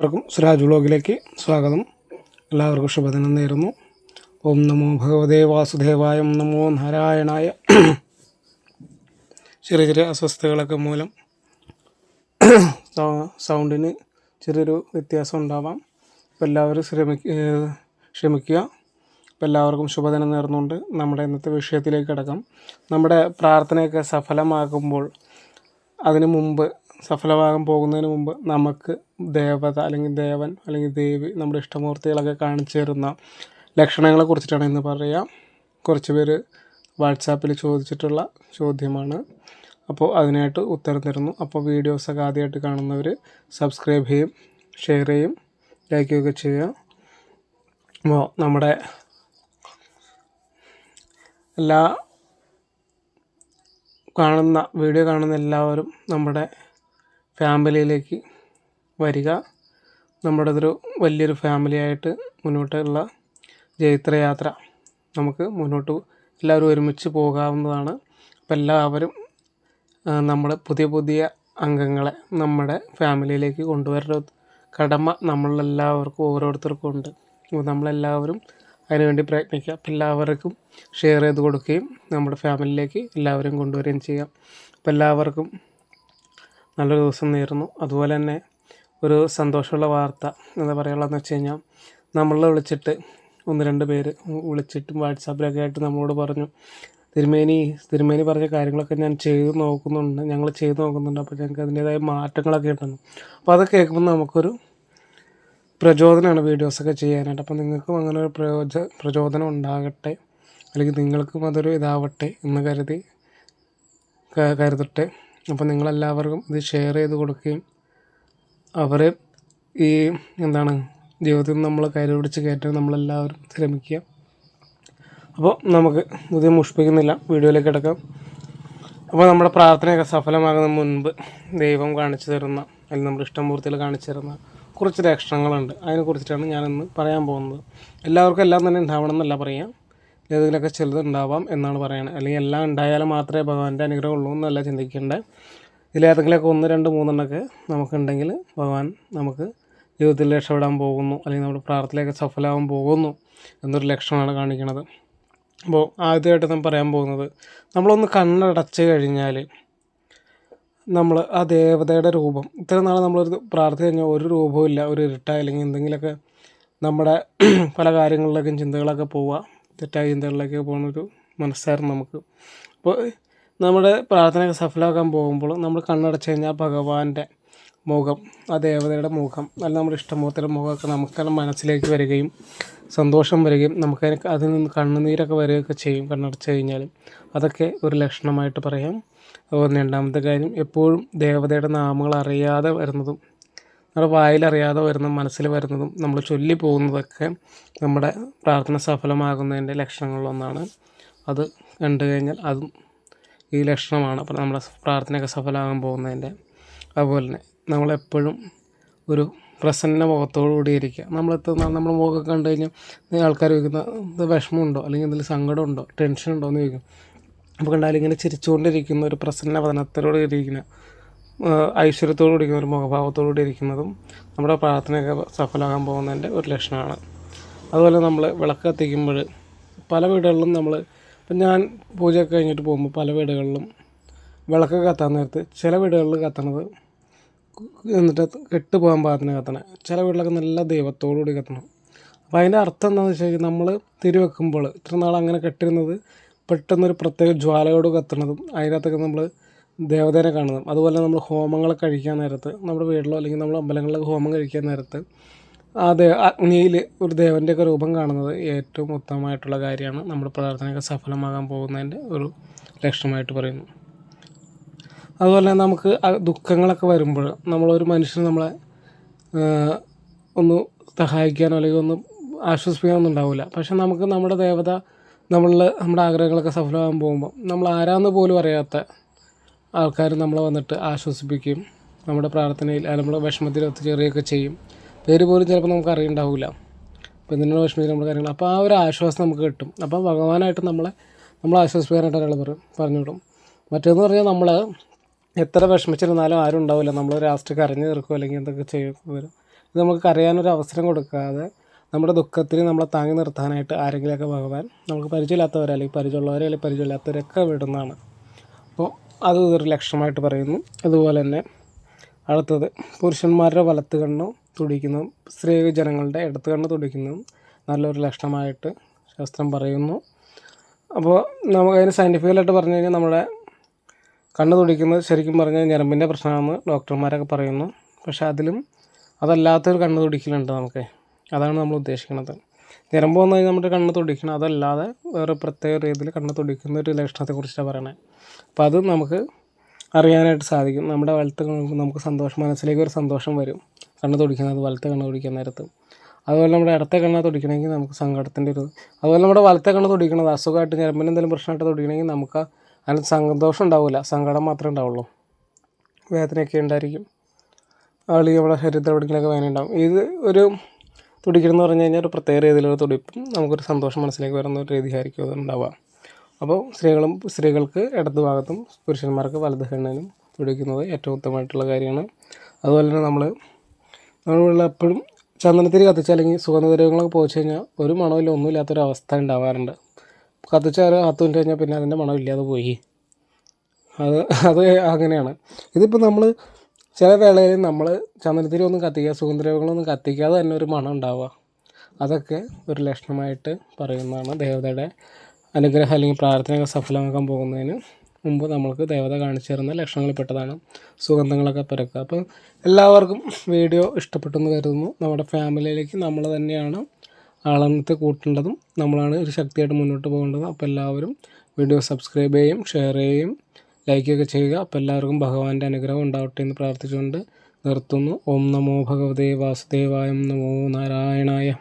എല്ലാവർക്കും സുരാജ് വ്ലോഗിലേക്ക് സ്വാഗതം. എല്ലാവർക്കും ശുഭദിനം നേരുന്നു. ഓം നമോ ഭഗവതേ വാസുദേവായ ഓം നമോ നാരായണായ. ചെറിയ ചെറിയ അസ്വസ്ഥതകളൊക്കെ മൂലം സൗണ്ടിന് ചെറിയൊരു വ്യത്യാസം ഉണ്ടാവാം. അപ്പോൾ എല്ലാവരും ശ്രമിക്ക ക്ഷമിക്കുക അപ്പോൾ എല്ലാവർക്കും ശുഭദിനം നേർന്നുകൊണ്ട് നമ്മുടെ ഇന്നത്തെ വിഷയത്തിലേക്ക് കിടക്കാം. നമ്മുടെ പ്രാർത്ഥനയൊക്കെ സഫലമാകുമ്പോൾ അതിനു മുമ്പ് സഫലമാകാൻ പോകുന്നതിന് മുമ്പ് നമുക്ക് ദേവത അല്ലെങ്കിൽ ദേവൻ അല്ലെങ്കിൽ ദേവി നമ്മുടെ ഇഷ്ടമൂർത്തികളൊക്കെ കാണിച്ചു തരുന്ന ലക്ഷണങ്ങളെ കുറിച്ചിട്ടാണ് ഇന്ന് പറയുക കുറച്ച് പേര് വാട്സാപ്പിൽ ചോദിച്ചിട്ടുള്ള ചോദ്യമാണ്. അപ്പോൾ അതിനായിട്ട് ഉത്തരം തരുന്നു. അപ്പോൾ വീഡിയോസൊക്കെ ആദ്യമായിട്ട് കാണുന്നവർ സബ്സ്ക്രൈബ് ചെയ്യും ഷെയർ ചെയ്യും ലൈക്ക് ചെയ്യുകയൊക്കെ ചെയ്യുക. അപ്പോൾ നമ്മുടെ എല്ലാ കാണുന്ന വീഡിയോ കാണുന്ന എല്ലാവരും നമ്മുടെ ഫാമിലിയിലേക്ക് വരിക. നമ്മുടെ ഒരു വലിയൊരു ഫാമിലിയായിട്ട് മുന്നോട്ടുള്ള ജൈത്രയാത്ര നമുക്ക് മുന്നോട്ട് എല്ലാവരും ഒരുമിച്ച് പോകാവുന്നതാണ്. അപ്പം എല്ലാവരും നമ്മൾ പുതിയ പുതിയ അംഗങ്ങളെ നമ്മുടെ ഫാമിലിയിലേക്ക് കൊണ്ടുവരേണ്ട കടമ നമ്മളെല്ലാവർക്കും ഓരോരുത്തർക്കും ഉണ്ട്. അപ്പോൾ നമ്മളെല്ലാവരും അതിനുവേണ്ടി പ്രയത്നിക്കുക. അപ്പം എല്ലാവർക്കും ഷെയർ ചെയ്ത് കൊടുക്കുകയും നമ്മുടെ ഫാമിലിയിലേക്ക് എല്ലാവരും കൊണ്ടുവരികയും ചെയ്യാം. അപ്പം എല്ലാവർക്കും നല്ലൊരു ദിവസം നേരുന്നു. അതുപോലെ തന്നെ ഒരു സന്തോഷമുള്ള വാർത്ത എന്താ പറയുള്ളതെന്ന് വെച്ച് കഴിഞ്ഞാൽ നമ്മളെ വിളിച്ചിട്ട് ഒന്ന് രണ്ട് പേര് വിളിച്ചിട്ടും വാട്സാപ്പിലൊക്കെ ആയിട്ട് നമ്മളോട് പറഞ്ഞു തിരുമേനി തിരുമേനി പറഞ്ഞ കാര്യങ്ങളൊക്കെ ഞാൻ ചെയ്ത് നോക്കുന്നുണ്ട്. ഞങ്ങൾ ചെയ്ത് നോക്കുന്നുണ്ട്. അപ്പോൾ ഞങ്ങൾക്ക് അതിന്റേതായ മാറ്റങ്ങളൊക്കെ ഉണ്ടെന്ന്. അപ്പോൾ അതൊക്കെ കേൾക്കുമ്പോൾ നമുക്കൊരു പ്രചോദനമാണ് വീഡിയോസൊക്കെ ചെയ്യാനായിട്ട്. അപ്പോൾ നിങ്ങൾക്കും അങ്ങനെ ഒരു പ്രയോജ പ്രചോദനം ഉണ്ടാകട്ടെ. അല്ലെങ്കിൽ നിങ്ങൾക്കും അതൊരു ഇതാവട്ടെ എന്ന് കരുതി കരുതട്ടെ അപ്പോൾ നിങ്ങളെല്ലാവർക്കും ഇത് ഷെയർ ചെയ്ത് കൊടുക്കുകയും അവർ ഈ എന്താണ് ജീവിതത്തിൽ നമ്മൾ പിടിച്ച് കയറ്റാൻ നമ്മളെല്ലാവരും ശ്രമിക്കുക. അപ്പോൾ നമുക്ക് ഇത് മുഷ്പിക്കുന്നില്ല വീഡിയോയിലേക്ക് കിടക്കാം. അപ്പോൾ നമ്മുടെ പ്രാർത്ഥനയൊക്കെ സഫലമാകുന്ന മുൻപ് ദൈവം കാണിച്ചു തരുന്ന അല്ലെങ്കിൽ നമ്മുടെ ഇഷ്ടമൂർത്തികൾ കാണിച്ചു തരുന്ന കുറച്ച് ലക്ഷണങ്ങളുണ്ട്. അതിനെ കുറിച്ചിട്ടാണ് ഞാനിന്ന് പറയാൻ പോകുന്നത്. എല്ലാവർക്കും എല്ലാം തന്നെ ഉണ്ടാവണം എന്നല്ല പറയാം. ഏതെങ്കിലുമൊക്കെ ചിലതുണ്ടാവാം എന്നാണ് പറയുന്നത് അല്ലെങ്കിൽ എല്ലാം ഉണ്ടായാലും മാത്രമേ ഭഗവാന്റെ അനുഗ്രഹം ഉള്ളൂ എന്നല്ല ചിന്തിക്കേണ്ടത് ഇതിലേതെങ്കിലുമൊക്കെ ഒന്ന് രണ്ട് മൂന്നെണ്ണമൊക്കെ നമുക്കുണ്ടെങ്കിൽ ഭഗവാൻ നമുക്ക് ജീവിതത്തിൽ രക്ഷപ്പെടാൻ പോകുന്നു. അല്ലെങ്കിൽ നമ്മുടെ പ്രാർത്ഥനയൊക്കെ സഫലമാകാൻ പോകുന്നു എന്നൊരു ലക്ഷണമാണ് കാണിക്കുന്നത് അപ്പോൾ ആദ്യമായിട്ട് ഞാൻ പറയാൻ പോകുന്നത് നമ്മളൊന്ന് കണ്ണടച്ച് കഴിഞ്ഞാൽ നമ്മൾ ആ ദേവതയുടെ രൂപം ഇത്രയും നാൾ നമ്മളൊരു പ്രാർത്ഥന കഴിഞ്ഞാൽ ഒരു രൂപവും ഇല്ല ഒരു ഇരുട്ട അല്ലെങ്കിൽ എന്തെങ്കിലുമൊക്കെ നമ്മുടെ പല കാര്യങ്ങളിലേക്കും ചിന്തകളൊക്കെ പോവുക. തെറ്റായ ചിന്തകളിലേക്ക് പോകുന്നൊരു മനസ്സായിരുന്നു നമുക്ക്. അപ്പോൾ നമ്മുടെ പ്രാർത്ഥനയൊക്കെ സഫലമാക്കാൻ പോകുമ്പോൾ നമ്മൾ കണ്ണടച്ച് കഴിഞ്ഞാൽ ഭഗവാന്റെ മുഖം ആ ദേവതയുടെ മുഖം അല്ല നമ്മുടെ ഇഷ്ടമൂർത്തിയുടെ മുഖമൊക്കെ നമുക്കെല്ലാം മനസ്സിലേക്ക് വരികയും സന്തോഷം വരികയും നമുക്ക് അതിൽ നിന്ന് കണ്ണുനീരൊക്കെ വരികയൊക്കെ ചെയ്യും കണ്ണടച്ച് കഴിഞ്ഞാൽ. അതൊക്കെ ഒരു ലക്ഷണമായിട്ട് പറയാം. അതുപോലെ രണ്ടാമത്തെ കാര്യം എപ്പോഴും ദേവതയുടെ നാമങ്ങൾ അറിയാതെ വരുന്നതും നമ്മുടെ വായിലറിയാതെ വരുന്നതും മനസ്സിൽ വരുന്നതും നമ്മൾ ചൊല്ലി പോകുന്നതൊക്കെ നമ്മുടെ പ്രാർത്ഥന സഫലമാകുന്നതിന്റെ ലക്ഷണങ്ങളിലൊന്നാണ്. അത് കണ്ടു കഴിഞ്ഞാൽ അതും ഈ ലക്ഷണമാണ്. അപ്പോൾ നമ്മുടെ പ്രാർത്ഥനയൊക്കെ സഫലമാകാൻ പോകുന്നതിന്റെ അതുപോലെ തന്നെ നമ്മളെപ്പോഴും ഒരു പ്രസന്ന മുഖത്തോടു കൂടി ഇരിക്കുക. നമ്മൾ നമ്മുടെ മുഖമൊക്കെ കണ്ടു കഴിഞ്ഞാൽ ആൾക്കാർ ചോദിക്കുന്ന ഇത് വിഷമമുണ്ടോ? അല്ലെങ്കിൽ എന്തെങ്കിലും സങ്കടമുണ്ടോ? ടെൻഷൻ ഉണ്ടോ എന്ന് ചോദിക്കും. അപ്പോൾ കണ്ടാൽ ഇങ്ങനെ ചിരിച്ചുകൊണ്ടിരിക്കുന്ന ഒരു പ്രസന്ന വദനത്തോടെ ഇരിക്കുന്ന ഐശ്വര്യത്തോടു ഇരിക്കുന്ന ഒരു മുഖഭാവത്തോടു കൂടി ഇരിക്കുന്നതും നമ്മുടെ പ്രാർത്ഥനയൊക്കെ സഫലമാകാൻ പോകുന്നതിന്റെ ഒരു ലക്ഷണമാണ്. അതുപോലെ നമ്മൾ വിളക്ക് കത്തിക്കുമ്പോൾ പല വീടുകളിലും നമ്മൾ ഇപ്പം ഞാൻ പൂജയൊക്കെ കഴിഞ്ഞിട്ട് പോകുമ്പോൾ പല വീടുകളിലും വിളക്ക് കത്താൻ നേരത്ത് ചില വീടുകളിൽ കത്തണത് എന്നിട്ട് കെട്ട് പോകാൻ പാകത്തിന് കത്തണം. ചില വീടുകളൊക്കെ നല്ല ദൈവത്തോടു കൂടി കത്തണം. അപ്പോൾ അതിന്റെ അർത്ഥം എന്താണെന്ന് വെച്ച് കഴിഞ്ഞാൽ നമ്മൾ തിരി വെക്കുമ്പോൾ ഇത്ര നാൾ അങ്ങനെ കെട്ടിരുന്നത് പെട്ടെന്നൊരു പ്രത്യേക ജ്വാലയോട് കത്തണതും അതിനകത്തൊക്കെ നമ്മൾ ദേവതേനെ കാണുന്നതും. അതുപോലെ നമ്മൾ ഹോമങ്ങൾ കഴിക്കാൻ നേരത്ത് നമ്മുടെ വീട്ടിലോ അല്ലെങ്കിൽ നമ്മൾ അമ്പലങ്ങളിലൊക്കെ ഹോമം കഴിക്കാൻ നേരത്ത് ആ ദേ അഗ്നിയിൽ ഒരു ദേവന്റെയൊക്കെ രൂപം കാണുന്നത് ഏറ്റവും ഉത്തമമായിട്ടുള്ള കാര്യമാണ്. നമ്മുടെ പ്രാർത്ഥനയൊക്കെ സഫലമാകാൻ പോകുന്നതിന്റെ ഒരു ലക്ഷണമായിട്ട് പറയുന്നു. അതുപോലെ നമുക്ക് ദുഃഖങ്ങളൊക്കെ വരുമ്പോൾ നമ്മളൊരു മനുഷ്യൻ നമ്മളെ ഒന്ന് സഹായിക്കാനോ അല്ലെങ്കിൽ ഒന്ന് ആശ്വസിപ്പിക്കാനൊന്നും ഉണ്ടാവില്ല പക്ഷെ നമുക്ക് നമ്മുടെ ദേവത നമ്മളിൽ നമ്മുടെ ആഗ്രഹങ്ങളൊക്കെ സഫലമാകാൻ പോകുമ്പോൾ നമ്മൾ ആരാന്ന് പോലും അറിയാത്ത ആൾക്കാർ നമ്മളെ വന്നിട്ട് ആശ്വസിപ്പിക്കും. നമ്മുടെ പ്രാർത്ഥനയിൽ നമ്മുടെ വിഷമത്തിൽ ഒത്തുചേരുകയൊക്കെ ചെയ്യും. പേര് പോലും ചിലപ്പോൾ നമുക്ക് അറിയുണ്ടാവില്ല അപ്പോൾ ഇതിനുള്ള വിഷമത്തിൽ നമ്മുടെ കാര്യങ്ങൾ? അപ്പോൾ ആ ഒരു ആശ്വാസം നമുക്ക് കിട്ടും. അപ്പോൾ ഭഗവാനായിട്ട് നമ്മളെ നമ്മൾ ആശ്വസിപ്പിക്കാനായിട്ട് ഒരാൾ പറയും പറഞ്ഞുവിടും. മറ്റേന്ന് പറഞ്ഞാൽ നമ്മൾ എത്ര വിഷമിച്ചിരുന്നാലും ആരും ഉണ്ടാവില്ല നമ്മൾ ലാസ്റ്റ് കരഞ്ഞു തീർക്കും അല്ലെങ്കിൽ എന്തൊക്കെ ചെയ്യും. വരും ഇത് നമുക്ക് കരയാനൊരു അവസരം കൊടുക്കാതെ നമ്മുടെ ദുഃഖത്തിന് നമ്മളെ താങ്ങി നിർത്താനായിട്ട് ആരെങ്കിലുമൊക്കെ ഭഗവാൻ നമുക്ക് പരിചയമില്ലാത്തവരെ അല്ലെങ്കിൽ പരിചയമുള്ളവരെ അല്ലെങ്കിൽ പരിചയമില്ലാത്തവരൊക്കെ വിടുന്നതാണ്. അത് ഒരു ലക്ഷണമായിട്ട് പറയുന്നു. അതുപോലെ തന്നെ അടുത്തത് പുരുഷന്മാരുടെ വലത്ത് കണ്ണ് തുടിക്കുന്നു. സ്ത്രീ ജനങ്ങളുടെ ഇടത്ത് കണ്ണ് തുടിക്കുന്നു. നല്ലൊരു ലക്ഷണമായിട്ട് ശാസ്ത്രം പറയുന്നു. അപ്പോൾ നമുക്ക് അതിന് സയന്റിഫിക്കലായിട്ട് പറഞ്ഞു കഴിഞ്ഞാൽ നമ്മുടെ കണ്ണ് തുടിക്കുന്നത് ശരിക്കും പറഞ്ഞാൽ ഞരമ്പിന്റെ പ്രശ്നമാണെന്ന് ഡോക്ടർമാരൊക്കെ പറയുന്നു. പക്ഷെ അതിലും അതല്ലാത്തൊരു കണ്ണ് തുടിക്കലുണ്ട് നമുക്ക്. അതാണ് നമ്മൾ ഉദ്ദേശിക്കുന്നത്. ഞരമ്പ് വന്നു കഴിഞ്ഞാൽ നമ്മുടെ കണ്ണ് തുടിക്കണം. അതല്ലാതെ വേറെ പ്രത്യേക രീതിയിൽ കണ്ണ് തുടിക്കുന്ന ഒരു ലക്ഷണത്തെക്കുറിച്ചാണ് പറയണത് അപ്പോൾ അത് നമുക്ക് അറിയാനായിട്ട് സാധിക്കും. നമ്മുടെ വലത്ത് നമുക്ക് സന്തോഷം മനസ്സിലേക്ക് ഒരു സന്തോഷം വരും. കണ്ണ് തുടിക്കുന്നത് വലത്ത് കണ്ണ് തുടിക്കുന്ന നേരത്ത്. അതുപോലെ നമ്മുടെ ഇടത്തെ കണ്ണ് തുടിക്കണമെങ്കിൽ നമുക്ക് സങ്കടത്തിന്റെ ഒരു അതുപോലെ നമ്മുടെ വലത്തെ കണ്ണ് തുടിക്കണത് അസുഖമായിട്ട് ഞരമ്പിന് എന്തെങ്കിലും പ്രശ്നമായിട്ട് തുടിക്കണമെങ്കിൽ നമുക്ക് അതിന് സന്തോഷം ഉണ്ടാവില്ല. സങ്കടം മാത്രമേ ഉണ്ടാവുള്ളൂ. വേദനയൊക്കെ ഉണ്ടായിരിക്കും. ആളി നമ്മുടെ ശരീരത്തിൽ എവിടെയെങ്കിലുമൊക്കെ വേദന ഉണ്ടാവും. ഇത് ഒരു തുടിക്കണമെന്ന് പറഞ്ഞു കഴിഞ്ഞാൽ ഒരു പ്രത്യേക രീതിയിലുള്ള തുടിപ്പും നമുക്കൊരു സന്തോഷം മനസ്സിലേക്ക് വരുന്ന ഒരു രീതിയായിരിക്കും അത് ഉണ്ടാവുക. അപ്പോൾ സ്ത്രീകളും സ്ത്രീകൾക്ക് ഇടത് ഭാഗത്തും പുരുഷന്മാർക്ക് വലത് ഹെണ്ണിനും തുടിക്കുന്നത് ഏറ്റവും ഉത്തമമായിട്ടുള്ള കാര്യമാണ്. അതുപോലെ തന്നെ നമ്മൾ നമ്മളുള്ള എപ്പോഴും ചന്ദനത്തിരി കത്തിച്ച് അല്ലെങ്കിൽ സുഗന്ധദ്രവ്യങ്ങളൊക്കെ പോയിച്ച് കഴിഞ്ഞാൽ ഒരു മണമില്ല ഒന്നുമില്ലാത്തൊരു അവസ്ഥ ഉണ്ടാവാറുണ്ട്. കത്തിച്ചാൽ കത്ത് കഴിഞ്ഞ് കഴിഞ്ഞാൽ പിന്നെ അതിന്റെ മണമില്ലാതെ പോയി. അത് അത് അങ്ങനെയാണ്. ഇതിപ്പോൾ നമ്മൾ ചില വേളയിൽ നമ്മൾ ചന്ദനത്തിരി ഒന്നും കത്തിക്കുക സുഗന്ധദ്രവ്യങ്ങളൊന്നും കത്തിക്കാതെ തന്നെ ഒരു മണം ഉണ്ടാവുക. അതൊക്കെ ഒരു ലക്ഷണമായിട്ട് പറയുന്നതാണ് ദേവതയുടെ അനുഗ്രഹം അല്ലെങ്കിൽ പ്രാർത്ഥനയൊക്കെ സഫലമാക്കാൻ പോകുന്നതിന് മുമ്പ് നമ്മൾക്ക് ദേവത കാണിച്ചു തരുന്ന ലക്ഷണങ്ങളിൽപ്പെട്ടതാണ് സുഗന്ധങ്ങളൊക്കെ പരക്കുക അപ്പം എല്ലാവർക്കും വീഡിയോ ഇഷ്ടപ്പെട്ടെന്ന് കരുതുന്നു. നമ്മുടെ ഫാമിലിയിലേക്ക് നമ്മൾ തന്നെയാണ് ആളെണ്ണത്തെ കൂട്ടേണ്ടതും നമ്മളാണ് ഒരു ശക്തിയായിട്ട് മുന്നോട്ട് പോകേണ്ടതും. അപ്പോൾ എല്ലാവരും വീഡിയോ സബ്സ്ക്രൈബ് ചെയ്യും ഷെയർ ചെയ്യും. ലൈക്കൊക്കെ ചെയ്യുക. അപ്പോൾ എല്ലാവർക്കും ഭഗവാന്റെ അനുഗ്രഹം ഉണ്ടാവട്ടെ എന്ന് പ്രാർത്ഥിച്ചുകൊണ്ട് നിർത്തുന്നു. ഓം നമോ ഭഗവതേ വാസുദേവായം നമോ നാരായണായ.